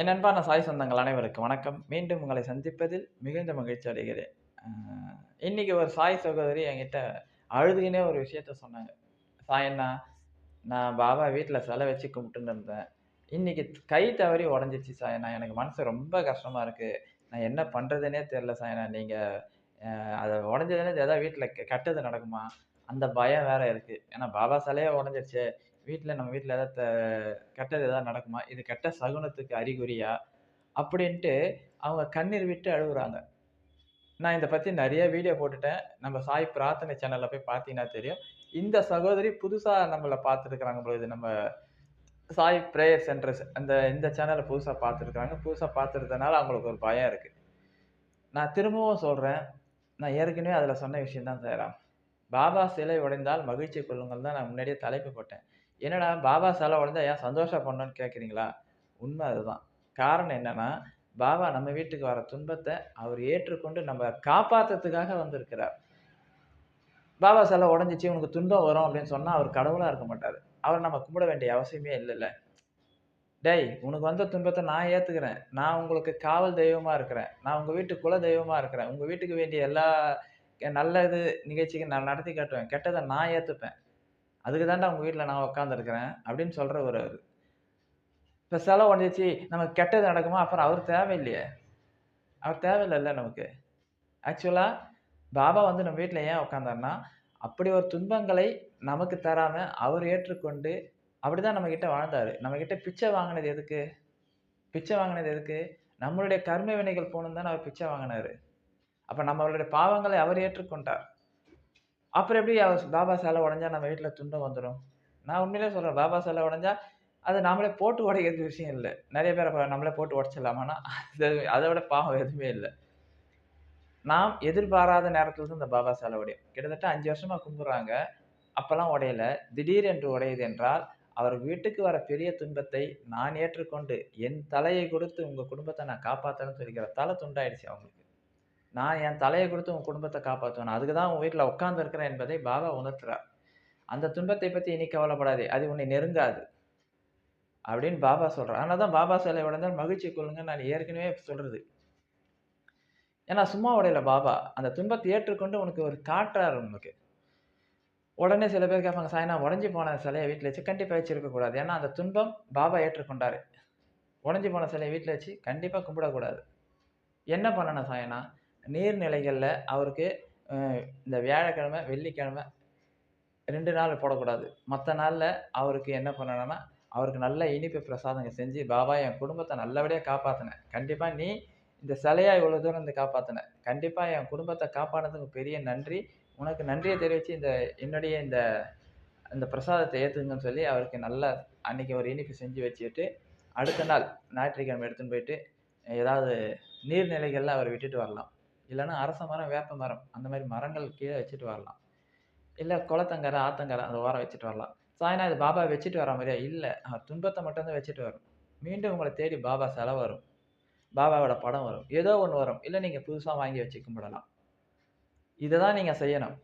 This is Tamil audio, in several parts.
என் அன்பான சாய் சொந்தங்கள் அனைவருக்கும் வணக்கம். மீண்டும் உங்களை சந்திப்பதில் மிகுந்த மகிழ்ச்சி அடைகிறேன். இன்னைக்கு ஒரு சாய் சகோதரி என்கிட்ட அழுதுகினே ஒரு விஷயத்த சொன்னாங்க. சாயண்ணா நான் பாபா வீட்டில் சிலை வச்சு கும்பிட்டுன்னு இருந்தேன். இன்னைக்கு கை தவறி உடஞ்சிச்சு சாயண்ணா எனக்கு மனசு ரொம்ப கஷ்டமா இருக்கு. நான் என்ன பண்றதுனே தெரில சாயண்ணா நீங்க அதை உடஞ்சதுன்னு ஏதாவது வீட்டில் கட்டது நடக்குமா? அந்த பயம் வேற இருக்கு. ஏன்னா பாபா சிலையே உடஞ்சிருச்சு. வீட்டில் நம்ம வீட்டில் ஏதாவது கெட்டது ஏதாவது நடக்குமா? இது கெட்ட சகுனத்துக்கு அறிகுறியா? அப்படின்ட்டு அவங்க கண்ணீர் விட்டு அழுகுறாங்க நான் இதை பற்றி நிறைய வீடியோ போட்டுட்டேன். நம்ம சாய் பிரார்த்தனை சேனலில் போய் பார்த்தீங்கன்னா தெரியும். இந்த சகோதரி புதுசாக நம்மளை பார்த்துருக்குறாங்க பொழுது நம்ம சாய் ப்ரேயர் சென்டர்ஸ் அந்த இந்த சேனலை புதுசாக பார்த்துருக்குறாங்க. புதுசாக பார்த்துருக்கனால அவங்களுக்கு ஒரு பயம் இருக்குது நான் திரும்பவும் சொல்கிறேன் நான் ஏற்கனவே அதில் சொன்ன விஷயம்தான் தான் பாபா சிலை உடைந்தால் மகிழ்ச்சி கொள்ளுங்கள் தான் நான் முன்னாடியே தலைப்பு போட்டேன். என்னடா பாபா சிலை உடஞ்சா ஏன் சந்தோஷப்படணும்னு கேட்குறீங்களா உண்மை அதுதான். காரணம் என்னன்னா பாபா நம்ம வீட்டுக்கு வர துன்பத்தை அவர் ஏற்றுக்கொண்டு நம்ம காப்பாற்றுறதுக்காக வந்திருக்கிறார். பாபா சிலை உடஞ்சிச்சு உனக்கு துன்பம் வரும் அப்படின்னு சொன்னால் அவர் கடவுளாக இருக்க மாட்டார். அவர் நம்ம கும்பிட வேண்டிய அவசியமே இல்லைல்ல. டேய் உனக்கு வந்த துன்பத்தை நான் ஏற்றுக்கிறேன் நான் உங்களுக்கு காவல் தெய்வமாக இருக்கிறேன். நான் உங்கள் வீட்டு குல தெய்வமாக இருக்கிறேன். உங்கள் வீட்டுக்கு வேண்டிய எல்லா நல்லது நிகழ்ச்சிக்கு நான் நடத்தி காட்டுவேன். கெட்டதை நான் ஏற்றுப்பேன் அதுக்கு தாண்டா உங்கள் வீட்டில் நான் உட்காந்துருக்கிறேன் அப்படின்னு சொல்கிற ஒரு அவர். இப்போ செலவு உடஞ்சிச்சு நமக்கு கெட்டது நடக்குமா? அப்புறம் அவர் தேவையில்லையே. அவர் தேவையில்லைல்ல நமக்கு. ஆக்சுவலாக பாபா வந்து நம்ம வீட்டில் ஏன் உட்காந்தாருன்னா அப்படி ஒரு துன்பங்களை நமக்கு தராமல் அவர் ஏற்றுக்கொண்டு அப்படி தான் நம்மக்கிட்ட வாழ்ந்தார். நம்ம பிச்சை வாங்கினது எதுக்கு? பிச்சை வாங்கினது எதுக்கு? நம்மளுடைய கர்ம வினைகள் போகணும் தானே அவர் பிச்சை வாங்கினாரு. அப்போ நம்மளுடைய பாவங்களை அவர் ஏற்றுக்கொண்டார். அப்புறம் எப்படி அவர் பாபா சிலை உடஞ்சா நம்ம வீட்டில் துன்பம் வந்துடும் நான் உண்மையிலே சொல்கிறேன் பாபா சிலை உடஞ்சா அது நாமளே போட்டு உடைக்கிறது விஷயம் இல்லை. நிறைய பேர் அப்போ நம்மளே போட்டு உடச்சிடலாமான்னா அது அதை விட பாவம் எதுவுமே இல்லை. நாம் எதிர்பாராத நேரத்தில் தான் இந்த பாபா சிலை உடையும். கிட்டத்தட்ட அஞ்சு வருஷமாக கும்பிட்றாங்க. அப்போல்லாம் உடையல. திடீர் என்று உடையுது என்றால் அவர் வீட்டுக்கு வர பெரிய துன்பத்தை நான் ஏற்றுக்கொண்டு என் தலையை கொடுத்து உங்கள் குடும்பத்தை நான் காப்பாற்றணும்னு சொல்லிக்கிற தலை துண்டாயிடுச்சு அவங்களுக்கு. நான் என் தலையை கொடுத்து உன் குடும்பத்தை காப்பாற்றுவேன் அதுக்கு தான் உன் வீட்டில் உட்காந்துருக்கிறேன் என்பதை பாபா உணர்த்துறார். அந்த துன்பத்தை பற்றி இனி கவலைப்படாதே அது உன்னை நெருங்காது அப்படின்னு பாபா சொல்கிறார் ஆனால் தான் பாபா சிலை உடைந்தால் மகிழ்ச்சி கொள்ளுங்க நான் ஏற்கனவே சொல்கிறது ஏன்னா சும்மா உடையல பாபா. அந்த துன்பத்தை ஏற்றுக்கொண்டு உனக்கு ஒரு காட்டுறாரு உனக்கு. உடனே சில பேர் கேட்பாங்க சாய்னா உடஞ்சி போன சிலையை வீட்டில் வச்சு கண்டிப்பாக வச்சுருக்கக்கூடாது ஏன்னா அந்த துன்பம் பாபா ஏற்றுக்கொண்டாரு. உடஞ்சி போன சிலையை வீட்டில் வச்சு கண்டிப்பாக கும்பிடக்கூடாது. என்ன பண்ணணும் சாயனா? நீர்நிலைகளில் அவருக்கு இந்த வியாழக்கிழமை வெள்ளிக்கிழமை ரெண்டு நாள் போடக்கூடாது. மற்ற நாளில் அவருக்கு என்ன பண்ணணும்னா அவருக்கு நல்ல இனிப்பு பிரசாதங்க செஞ்சு பாபா என் குடும்பத்தை நல்லபடியாக காப்பாற்றினேன் கண்டிப்பாக நீ இந்த சிலையாக இவ்வளோ தூரம் இருந்து காப்பாற்றின கண்டிப்பாக என் குடும்பத்தை காப்பாடுறதுக்கு பெரிய நன்றி. உனக்கு நன்றியை தெரிவித்து இந்த என்னுடைய இந்த இந்த பிரசாதத்தை ஏற்றுங்கன்னு சொல்லி அவருக்கு நல்ல அன்றைக்கி ஒரு இனிப்பு செஞ்சு வச்சுட்டு அடுத்த நாள் ஞாயிற்றுக்கிழமை எடுத்துன்னு போயிட்டு ஏதாவது நீர்நிலைகளில் அவர் விட்டுட்டு வரலாம். இல்லைன்னா அரச மரம் வேப்ப மரம் அந்த மாதிரி மரங்கள் கீழே வச்சுட்டு வரலாம். இல்லை குளத்தங்கரை ஆத்தங்கரை அந்த ஓரம் வச்சுட்டு வரலாம். சாய்னா இது பாபா வச்சுட்டு வர மாதிரியா? இல்லை. அவர் துன்பத்தை மட்டும்தான் வச்சுட்டு வரும். மீண்டும் உங்களை தேடி பாபா செலவு வரும். பாபாவோட படம் வரும். ஏதோ ஒன்று வரும். இல்லை நீங்கள் புதுசாக வாங்கி வச்சு கும்பிடலாம். இதை தான் நீங்கள் செய்யணும்.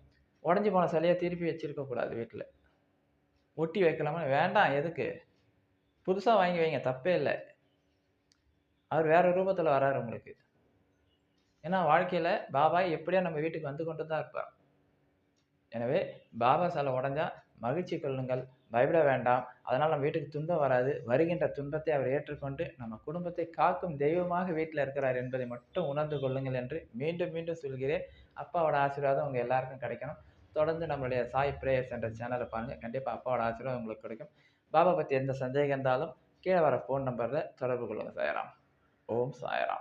உடஞ்சி போன சிலையை திருப்பி வச்சுருக்கக்கூடாது வீட்டில். ஒட்டி வைக்கலாமா? வேண்டாம். எதுக்கு? புதுசாக வாங்கி வைங்க. தப்பே இல்லை. அவர் வேறு ரூபத்தில் வராரு உங்களுக்கு. ஏன்னா வாழ்க்கையில் பாபா எப்படியா நம்ம வீட்டுக்கு வந்து கொண்டு தான் இருப்பார். எனவே பாபா சாலை உடஞ்சா மகிழ்ச்சி கொள்ளுங்கள் பயப்பட வேண்டாம். அதனால் நம்ம வீட்டுக்கு துன்பம் வராது. வருகின்ற துன்பத்தை அவர் ஏற்றுக்கொண்டு நம்ம குடும்பத்தை காக்கும் தெய்வமாக வீட்டில் இருக்கிறார் என்பதை மட்டும் உணர்ந்து கொள்ளுங்கள் என்று மீண்டும் மீண்டும் சொல்கிறேன். அப்பாவோட ஆசீர்வாதம் உங்கள் எல்லாருக்கும் கிடைக்கணும். தொடர்ந்து நம்மளுடைய சாய் பிரேயர்ஸ் என்ற சேனலை பாருங்கள் கண்டிப்பாக அப்பாவோட ஆசீர்வாதம் உங்களுக்கு கிடைக்கும். பாபா பற்றி எந்த சந்தேகம் இருந்தாலும் கீழே வர ஃபோன் நம்பரில் தொடர்பு கொள்ளுங்கள் சாயராம். ஓம் சாயராம்.